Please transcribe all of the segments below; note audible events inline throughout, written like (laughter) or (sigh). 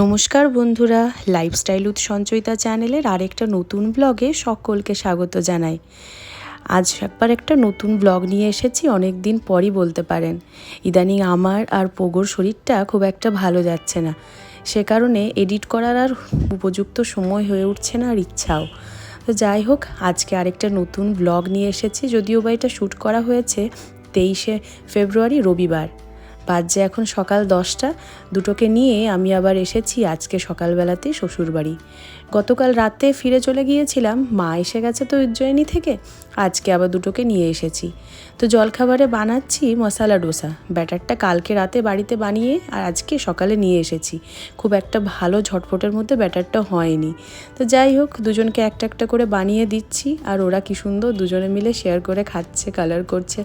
নমস্কার বন্ধুরা লাইফস্টাইল উৎ সঞ্চয়িতা চ্যানেলের আরেকটা নতুন ব্লগে সকলকে স্বাগত জানাই। আজ একবার একটা নতুন ব্লগ নিয়ে এসেছি অনেক দিন পরই বলতে পারেন। ইদানিং আমার আর পোগোর শরীরটা খুব একটা ভালো যাচ্ছে না। সে কারণে এডিট করার আর উপযুক্ত সময় হয়ে উঠছে না আর ইচ্ছাও। তো যাই হোক, আজকে আরেকটা নতুন ব্লগ নিয়ে এসেছি, যদিও বা এটা শ্যুট করা হয়েছে তেইশে ফেব্রুয়ারি, রবিবার। বাজছে এখন সকাল দশটা। দুটোকে নিয়ে আমি আবার এসেছি আজকে সকালবেলাতে শ্বশুরবাড়ি। গতকাল রাতে ফিরে চলে গিয়েছিলাম, মা এসে গেছে তো উজ্জয়িনী থেকে, আজকে আবার দুটোকে নিয়ে এসেছি। তো জলখাবারে বানাচ্ছি মশালা ডোসা, ব্যাটারটা কালকে রাতে বাড়িতে বানিয়ে আর আজকে সকালে নিয়ে এসেছি। খুব একটা ভালো ঝটপটের মধ্যে ব্যাটারটা হয়নি। তো যাই হোক, দুজনকে একটা একটা করে বানিয়ে দিচ্ছি আর ওরা কি সুন্দর দুজনে মিলে শেয়ার করে খাচ্ছে কালার করছে,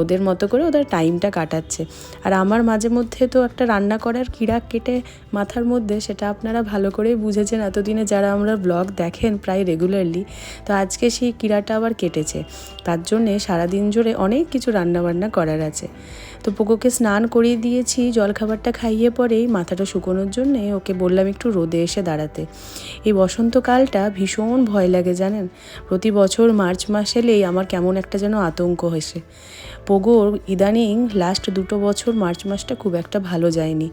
ওদের মতো করে ওদের টাইমটা কাটাচ্ছে। আর আমার মাঝে মধ্যে তো একটা রান্না করার কিড়া কেটে মাথার মধ্যে, সেটা আপনারা ভালো করেই বুঝেছেন, এতদিনে যারা আমরা ব্লগ দেখেন প্রায় রেগুলারলি তো আজকে সেই কিড়াটা আবার কেটেছে। তার জন্যে সারাদিন জুড়ে অনেক কিছু রান্নাবান্না করার আছে। তো পোকোকে স্নান করিয়ে দিয়েছি, জলখাবারটা খাইয়ে পরেই মাথাটা শুকোনোর জন্যে ওকে বললাম একটু রোদে এসে দাঁড়াতে। এই বসন্তকালটা ভীষণ ভয় লাগে জানেন? প্রতি বছর মার্চ মাস এলেই আমার কেমন একটা যেন আতঙ্ক হয়েছে। পোগোর ইদানিং লাস্ট দুটো বছর মার্চ মাসটা খুব একটা ভালো যায়নি।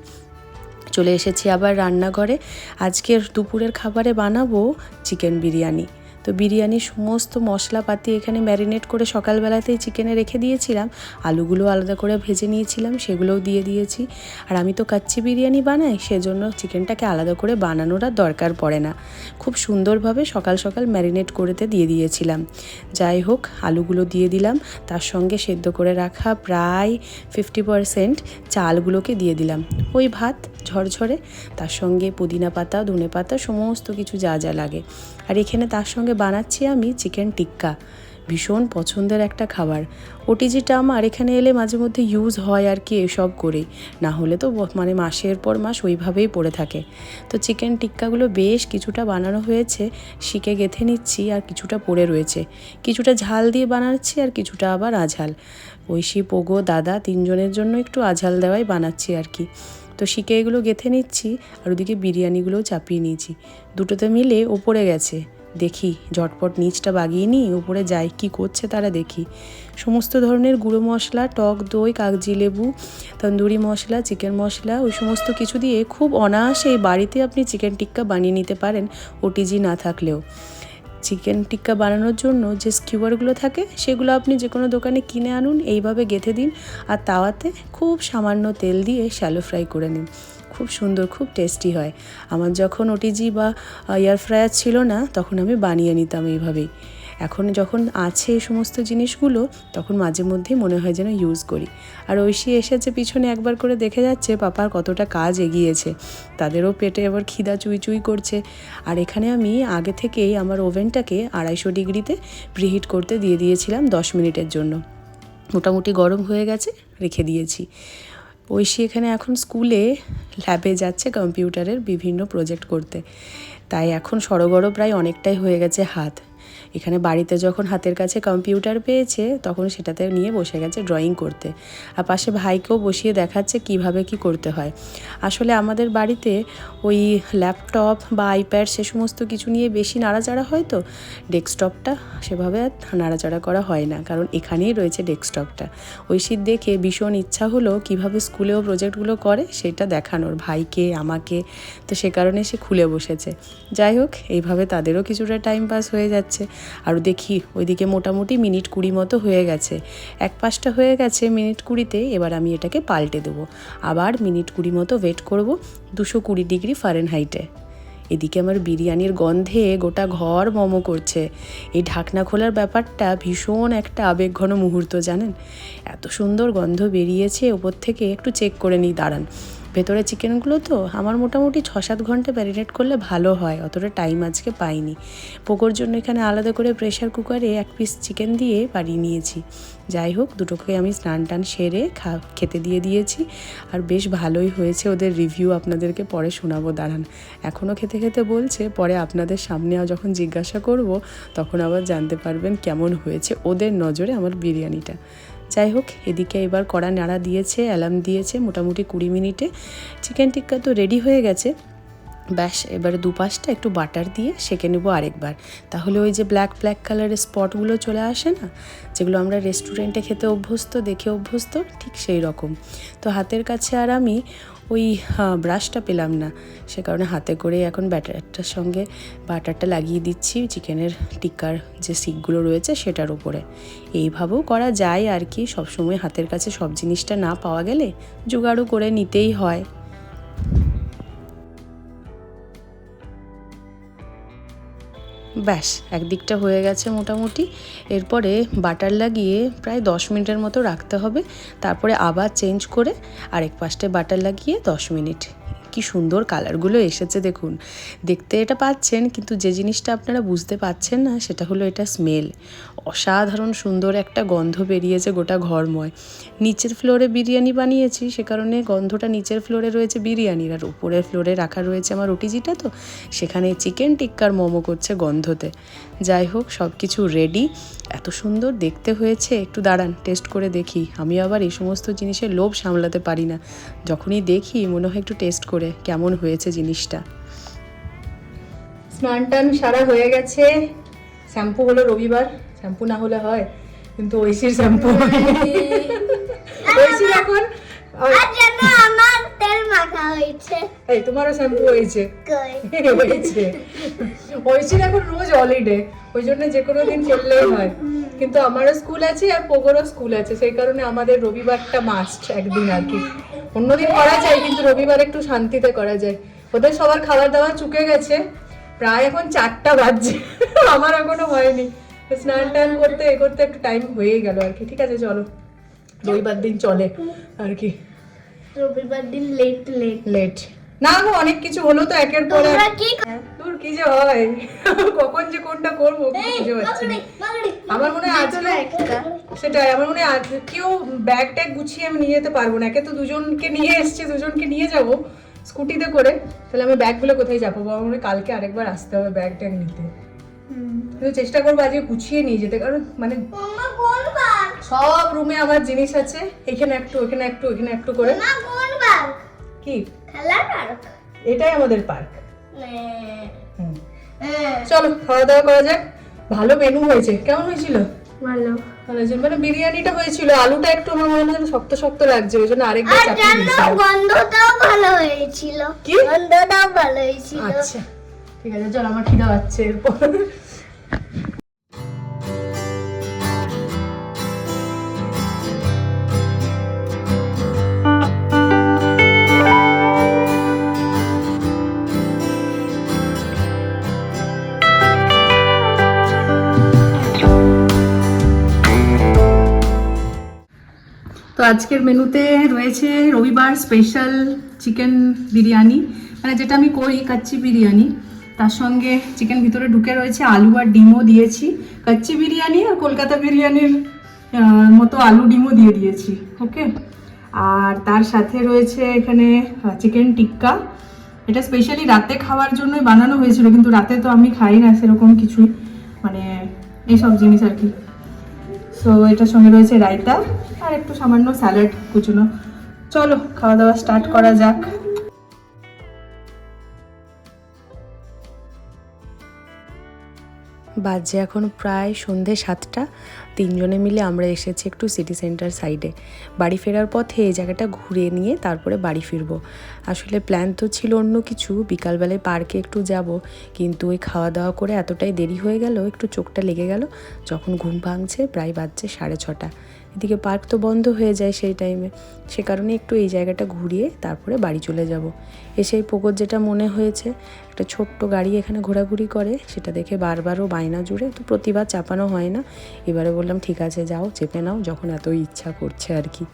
চলে এসেছি আবার রান্নাঘরে। আজকের দুপুরের খাবারে বানাবো চিকেন বিরিয়ানি। তো বিরিয়ানির সমস্ত মশলাপাতি এখানে ম্যারিনেট করে সকালবেলাতেই চিকেনে রেখে দিয়েছিলাম। আলুগুলো আলাদা করে ভেজে নিয়েছিলাম, সেগুলোও দিয়ে দিয়েছি। আর আমি তো কাচ্চি বিরিয়ানি বানাই, সেজন্য চিকেনটাকে আলাদা করে বানানোর আর দরকার পড়ে না। খুব সুন্দরভাবে সকাল সকাল ম্যারিনেট করেতে দিয়ে দিয়েছিলাম। যাই হোক, আলুগুলো দিয়ে দিলাম। তার সঙ্গে সেদ্ধ করে রাখা প্রায় ফিফটি পারসেন্ট চালগুলোকে দিয়ে দিলাম। ওই ভাত, ঝরঝরে, তার সঙ্গে পুদিনা পাতা ধনে পাতা সমস্ত কিছু যা যা লাগে। আর এখানে তার সঙ্গে বানাচ্ছি আমি চিকেন টিক্কা। ভীষণ পছন্দের একটা খাবার। ওটিজিটা আমার এখানে এলে মাঝে মধ্যে ইউজ হয় আর কি এসব করেই না হলে তো মানে মাসের পর মাস ওইভাবেই পড়ে থাকে। তো চিকেন টিক্কাগুলো বেশ কিছুটা বানানো হয়েছে, শিকে গেথে নিচ্ছি আর কিছুটা পড়ে রয়েছে। কিছুটা ঝাল দিয়ে বানাচ্ছি আর কিছুটা আবার আঝাল। ঐশী পোগো দাদা তিনজনের জন্য একটু আঝাল দেওয়াই বানাচ্ছি আর কি। তো শিকে এগুলো গেথে নিচ্ছি আর ওদিকে বিরিয়ানিগুলোও চাপিয়ে নিয়েছি। দুটোতে মিলে ওপরে গেছে। দেখি, ঝটপট নিচটা বাগিয়ে নিই, উপরে যাই, কি করছে তারা দেখি। সমস্ত ধরনের গুঁড়ো মশলা, টক দই, কাগজি লেবু, তন্দুরি মশলা, চিকেন মশলা, ওই সমস্ত কিছু দিয়ে খুব অনায়াসে বাড়িতে আপনি চিকেন টিক্কা বানিয়ে নিতে পারেন ওটিজি না থাকলেও। চিকেন টিক্কা বানানোর জন্য যে স্কিউয়ারগুলো থাকে, সেগুলো আপনি যে কোনো দোকানে কিনে আনুন, এইভাবে গেঁথে দিন, আর তাওয়াতে খুব সামান্য তেল দিয়ে শ্যালো ফ্রাই করে নিন। খুব সুন্দর, খুব টেস্টি হয়। আমার যখন ওটিজি বা এয়ার ফ্রায়ার ছিল না, তখন আমি বানিয়ে নিতাম এইভাবেই। এখন যখন আছে এই সমস্ত জিনিসগুলো, তখন মাঝে মধ্যেই মনে হয় যেন ইউজ করি। আর ঐশী এসেছে পিছনে একবার করে দেখে যাচ্ছে পাপার কতটা কাজ এগিয়েছে। তাদেরও পেটে এবার খিদা চুই চুই করছে। আর এখানে আমি আগে থেকেই আমার ওভেনটাকে আড়াইশো ডিগ্রিতে প্রিহিট করতে দিয়ে দিয়েছিলাম দশ মিনিটের জন্য। মোটামুটি গরম হয়ে গেছে, রেখে দিয়েছি। ঐশী এখানে এখন স্কুলে ল্যাবে যাচ্ছে কম্পিউটারের বিভিন্ন প্রজেক্ট করতে। তাই এখন সড়গড় প্রায় অনেকটাই হয়ে গেছে হাত। এখানে বাড়িতে যখন হাতের কাছে কম্পিউটার পেয়েছে, তখন সেটাতে নিয়ে বসে গেছে ড্রয়িং করতে। আর পাশে ভাইকেও বসিয়ে দেখাচ্ছে কীভাবে কি করতে হয়। আসলে আমাদের বাড়িতে ওই ল্যাপটপ বা আইপ্যাড সে সমস্ত কিছু নিয়ে বেশি নাড়াচাড়া হয় তো ডেস্কটপটা সেভাবে আর নাড়াচাড়া করা হয় না, কারণ এখানেই রয়েছে ডেস্কটপটা ওই শীত দেখে ভীষণ ইচ্ছা হলো কীভাবে স্কুলেও প্রজেক্টগুলো করে, সেটা দেখানোর, ভাইকে, আমাকে, তো সে কারণে সে খুলে বসেছে। যাই হোক, এইভাবে তাদেরও কিছুটা টাইম পাস হয়ে যাচ্ছে। আর দেখি, ওইদিকে মোটামুটি মিনিট কুড়ি মতো হয়ে গেছে। এক পাশটা হয়ে গেছে মিনিট কুড়িতে, এবার আমি এটাকে পাল্টে দেবো। আবার মিনিট কুড়ি মতো ওয়েট করব দুশো কুড়ি ডিগ্রি ফারেনহাইটে। এদিকে আমার বিরিয়ানির গন্ধে গোটা ঘর মমো করছে। এই ঢাকনা খোলার ব্যাপারটা ভীষণ একটা আবেগঘন মুহূর্ত, জানেন? এত সুন্দর গন্ধ বেরিয়েছে, ওপর থেকে একটু চেক করে নিই, দাঁড়ান। ভেতরে চিকেনগুলো তো আমার মোটামুটি ছ সাত ঘণ্টা ম্যারিনেট করলে ভালো হয়, অতটা টাইম আজকে পাইনি। পোকোর জন্য এখানে আলাদা করে প্রেশার কুকারে এক পিস চিকেন দিয়ে বাড়িয়ে নিয়েছি। যাই হোক, দুটোকে আমি স্নান টান সেরে খা, খেতে দিয়ে দিয়েছি। আর বেশ ভালোই হয়েছে ওদের রিভিউ আপনাদেরকে পরে শোনাবো, দাঁড়ান। এখনও খেতে খেতে বলছে, পরে আপনাদের সামনে যখন জিজ্ঞাসা করব, তখন আবার জানতে পারবেন কেমন হয়েছে ওদের নজরে আমার বিরিয়ানিটা। যাই হোক, এদিকে এবার কড়া নাড়া দিয়েছে, অ্যালার্ম দিয়েছে মোটামুটি কুড়ি মিনিটে। চিকেন টিক্কা তো রেডি হয়ে গেছে। ব্যাস, এবারে দুপাশটা একটু বাটার দিয়ে সেঁকে নেব আরেকবার। তাহলে ওই যে ব্ল্যাক ব্ল্যাক কালারের স্পটগুলো চলে আসে না, যেগুলো আমরা রেস্টুরেন্টে খেতে অভ্যস্ত, দেখে অভ্যস্ত, ঠিক সেই রকম। তো হাতের কাছে আর আমি ওই ব্রাশটা পেলাম না। সে কারণে হাতে করে এখন ব্যাটারটার সঙ্গে বাটারটা লাগিয়ে দিচ্ছি চিকেনের টিক্কার যে সিকগুলো রয়েছে সেটার উপরে। এইভাবেও করা যায় আর কি। সবসময় হাতের কাছে সব জিনিসটা না পাওয়া গেলে জোগাড়ও করে নিতেই হয়। ব্যাস, একদিকটা হয়ে গেছে মোটামুটি। এরপরে বাটার লাগিয়ে প্রায় দশ মিনিটের মতো রাখতে হবে। তারপরে আবার চেঞ্জ করে আরেক পাশটায় বাটার লাগিয়ে দশ মিনিট কি সুন্দর কালারগুলো এসেছে দেখুন। দেখতে এটা পাচ্ছেন, কিন্তু যে জিনিসটা আপনারা বুঝতে পাচ্ছেন না, সেটা হলো এটা স্মেল অসাধারণ সুন্দর একটা গন্ধ বেরিয়েছে গোটা ঘরময়। নিচের ফ্লোরে বিরিয়ানি বানিয়েছি, সে কারণে গন্ধটা নিচের ফ্লোরে রয়েছে বিরিয়ানির, আর উপরের ফ্লোরে রাখা রয়েছে আমার রুটিজিটা তো, সেখানে চিকেন টিক্কার মোমো করছে গন্ধতে। যাই হোক সব কিছু রেডি এত সুন্দর দেখতে হয়েছে। একটু দাঁড়ান টেস্ট করে দেখি। আমি আবার এই সমস্ত জিনিসের লোভ সামলাতে পারি না। যখনই দেখি মনে হয় একটু টেস্ট করে কেমন হয়েছে জিনিসটা। স্নান টান সারা হয়ে গেছে। শ্যাম্পু হলো রবিবার। শ্যাম্পু না হলে হয় কিন্তু ঐশীর শ্যাম্পু। ঐশীর এখন আমার তেল মাখা হয়েছে। এই তোমারও শ্যাম্পু হয়েছে। কই? হয়েছে। এখন রোজ হলিডে ওই জন্য যে কোনো দিন করলেই হয়। কিন্তু আমারও স্কুল আছে আর পোগোরও স্কুল আছে সেই কারণে আমাদের রবিবারটা মাস্ট একদিন আর কি। অন্যদিন করা যায় কিন্তু রবিবার একটু শান্তিতে করা যায়। ওদের সবার খাবার দাবার চুকে গেছে। প্রায় এখন চারটা বাজছে। আমার এখনও হয়নি। স্নান টান করতে এ করতে একটু টাইম হয়েই গেল আর কি। ঠিক আছে চলো। রবিবার দিন চলে আর কি। রবিবার দিন লেট লেট লেট না গো অনেক কিছু হলো তো একের পর এক। কি তোর কি যে হয়? (laughs) কখন যে কোনটা করব আমার মনে হয় আজকে সেটাই আমার মনে হয় কেউ ব্যাগ ট্যাগ গুছিয়ে আমি নিয়ে যেতে পারব না। একে তো দুজনকে নিয়ে এসছে দুজনকে নিয়ে যাব স্কুটিতে করে। তাহলে আমি ব্যাগগুলো কোথায় যাব? আমার মনে হয় কালকে আরেকবার আসতে হবে ব্যাগ ট্যাগ নিতে। কিন্তু চেষ্টা করব আজকে গুছিয়ে নিয়ে যেতে। কারণ মানে সব রুমে আমার জিনিস আছে। এখানে একটু ওখানে একটু ওখানে একটু করে। মা কোন বার কি? খেলার পার্ক এটাই আমাদের পার্ক হ্যাঁ চলো খাওয়া দাওয়া করা যাক। ভালো মেনু হয়েছে। কেমন হয়েছিল? ভালো। মানে বিরিয়ানিটা হয়েছিল। আলুটা একটু আমার মনে হয় শক্ত শক্ত লাগছে। ওই জন্য আরেকবার আর জানো দিয়েছিলাম গন্ধটাও ভালো হয়েছিল। কি? গন্ধটাও ভালো হয়েছিল। আচ্ছা। ঠিক আছে চল আমার খিদা পাচ্ছে। এরপর আজকের মেনুতে রয়েছে রবিবার স্পেশাল চিকেন বিরিয়ানি মানে যেটা আমি করি, কাচ্চি বিরিয়ানি। তার সঙ্গে চিকেন ভিতরে ঢুকে রয়েছে আলু আর ডিমও দিয়েছি। কাচ্চি বিরিয়ানি আর কলকাতা বিরিয়ানির মতো আলু ডিমও দিয়ে দিয়েছি ওকে আর তার সাথে রয়েছে এখানে চিকেন টিক্কা। এটা স্পেশালি রাতে খাওয়ার জন্যই বানানো হয়েছিল, কিন্তু রাতে তো আমি খাই না, সেরকম কিছুই। মানে এইসব জিনিস আর কি। সো এটার সঙ্গে রয়েছে রায়তা আর একটু সামান্য স্যালাড কুচুনো। চলো, খাওয়া দাওয়া স্টার্ট করা যাক। বাজে এখন প্রায় সন্ধে সাতটা। তিনজনে মিলে আমরা এসেছি একটু সিটি সেন্টার সাইডে বাড়ি ফেরার পথে এই জায়গাটা ঘুরে নিয়ে তারপরে বাড়ি ফিরব। আসলে প্ল্যান তো ছিল অন্য কিছু, বিকালবেলায় পার্কে একটু যাব, কিন্তু ওই খাওয়া দাওয়া করে এতটাই দেরি হয়ে গেল, একটু চোখটা লেগে গেল, যখন ঘুম ভাঙছে প্রায় বাজছে সাড়ে ছটা। এদিকে পার্ক তো বন্ধ হয়ে যায় সেই টাইমে সে কারণে একটু এই জায়গাটা ঘুরিয়ে তারপরে বাড়ি চলে যাব। এসে এই পোকর যেটা মনে হয়েছে, একটা ছোট্ট গাড়ি এখানে ঘোরাঘুরি করে, সেটা দেখে বারবারও বায়না জুড়ে, তো প্রতিবার চাপানো হয় না। এবারে বললাম, ঠিক আছে, যাও, চেপে নাও, যখন এত ইচ্ছা করছে আর কি।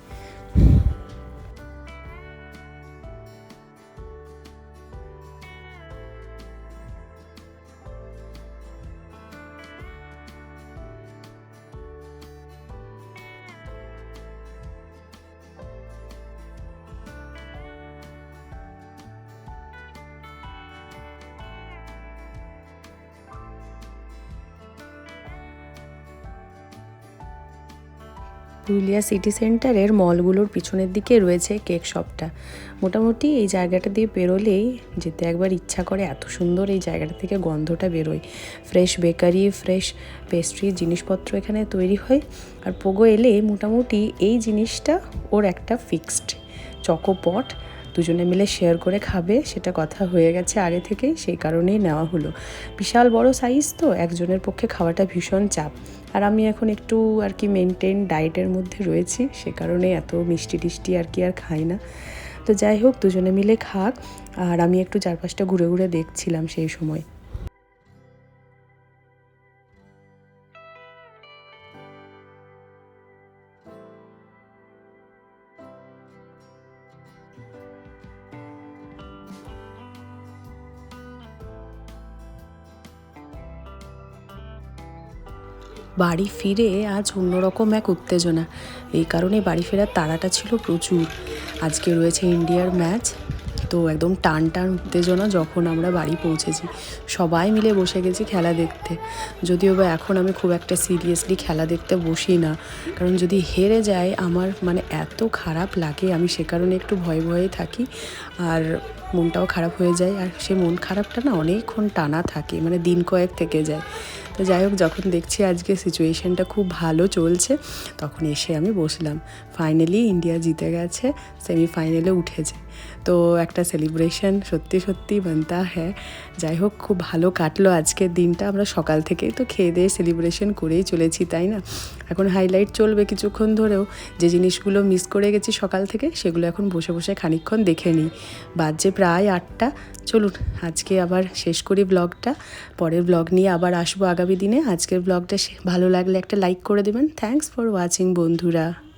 পুরুলিয়া সিটি সেন্টারের মলগুলোর পিছনের দিকে রয়েছে কেক শপটা। মোটামুটি এই জায়গাটা দিয়ে বেরোলেই যেতে একবার ইচ্ছা করে এত সুন্দর এই জায়গাটা থেকে গন্ধটা বেরোয়। ফ্রেশ বেকারি, ফ্রেশ পেস্ট্রি জিনিসপত্র এখানে তৈরি হয়। আর পোগো এলে মোটামুটি এই জিনিসটা ওর একটা ফিক্সড চকোপট দুজনে মিলে শেয়ার করে খাবে, সেটা কথা হয়ে গেছে আগে থেকেই, সেই কারণেই নেওয়া হলো। বিশাল বড় সাইজ তো, একজনের পক্ষে খাওয়াটা ভীষণ চাপ। আর আমি এখন একটু আর কি মেনটেন ডায়েটের মধ্যে রয়েছি, সে কারণে এত মিষ্টি টিষ্টি আর কি আর খাই না। তো যাই হোক, দুজনে মিলে খাক, আর আমি একটু চারপাশটা ঘুরে ঘুরে দেখছিলাম সেই সময়। বাড়ি ফিরে আজ অন্যরকম এক উত্তেজনা। এই কারণে বাড়ি ফেরার তাড়াটা ছিল প্রচুর। আজকে রয়েছে ইন্ডিয়ার ম্যাচ, তো একদম টান টান উত্তেজনা যখন আমরা বাড়ি পৌঁছেছি। সবাই মিলে বসে গেছি খেলা দেখতে। যদিও বা এখন আমি খুব একটা সিরিয়াসলি খেলা দেখতে বসি না, কারণ যদি হেরে যায় আমার মানে এত খারাপ লাগে, আমি সে কারণে একটু ভয়ে ভয়ে থাকি আর মনটাও খারাপ হয়ে যায়। আর সে মন খারাপটা না অনেকক্ষণ টানা থাকে মানে দিন কয়েক থেকে যায়। তো যাই হোক, যখন দেখছি আজকে সিচুয়েশনটা খুব ভালো চলছে, তখন এসে আমি বসলাম। ফাইনালি ইন্ডিয়া জিতে গেছে সেমিফাইনালে উঠেছে। তো একটা সেলিব্রেশন সত্যি সত্যি বানতা হ্যাঁ। যাই হোক, খুব ভালো কাটলো আজকের দিনটা। আমরা সকাল থেকেই তো খেয়ে দিয়ে সেলিব্রেশন করেই চলেছি, তাই না? এখন হাইলাইট চলবে কিছুক্ষণ ধরেও। যে জিনিসগুলো মিস করে গেছি সকাল থেকে, সেগুলো এখন বসে বসে খানিকক্ষণ দেখে নিই। বাজছে প্রায় আটটা। চলুন, আজকে আবার শেষ করি ব্লগটা পরের ব্লগ নিয়ে আবার আসব আগামী দিনে আজকের ব্লগটা ভালো লাগলে একটা লাইক করে দেবেন। থ্যাংকস ফর ওয়াচিং বন্ধুরা।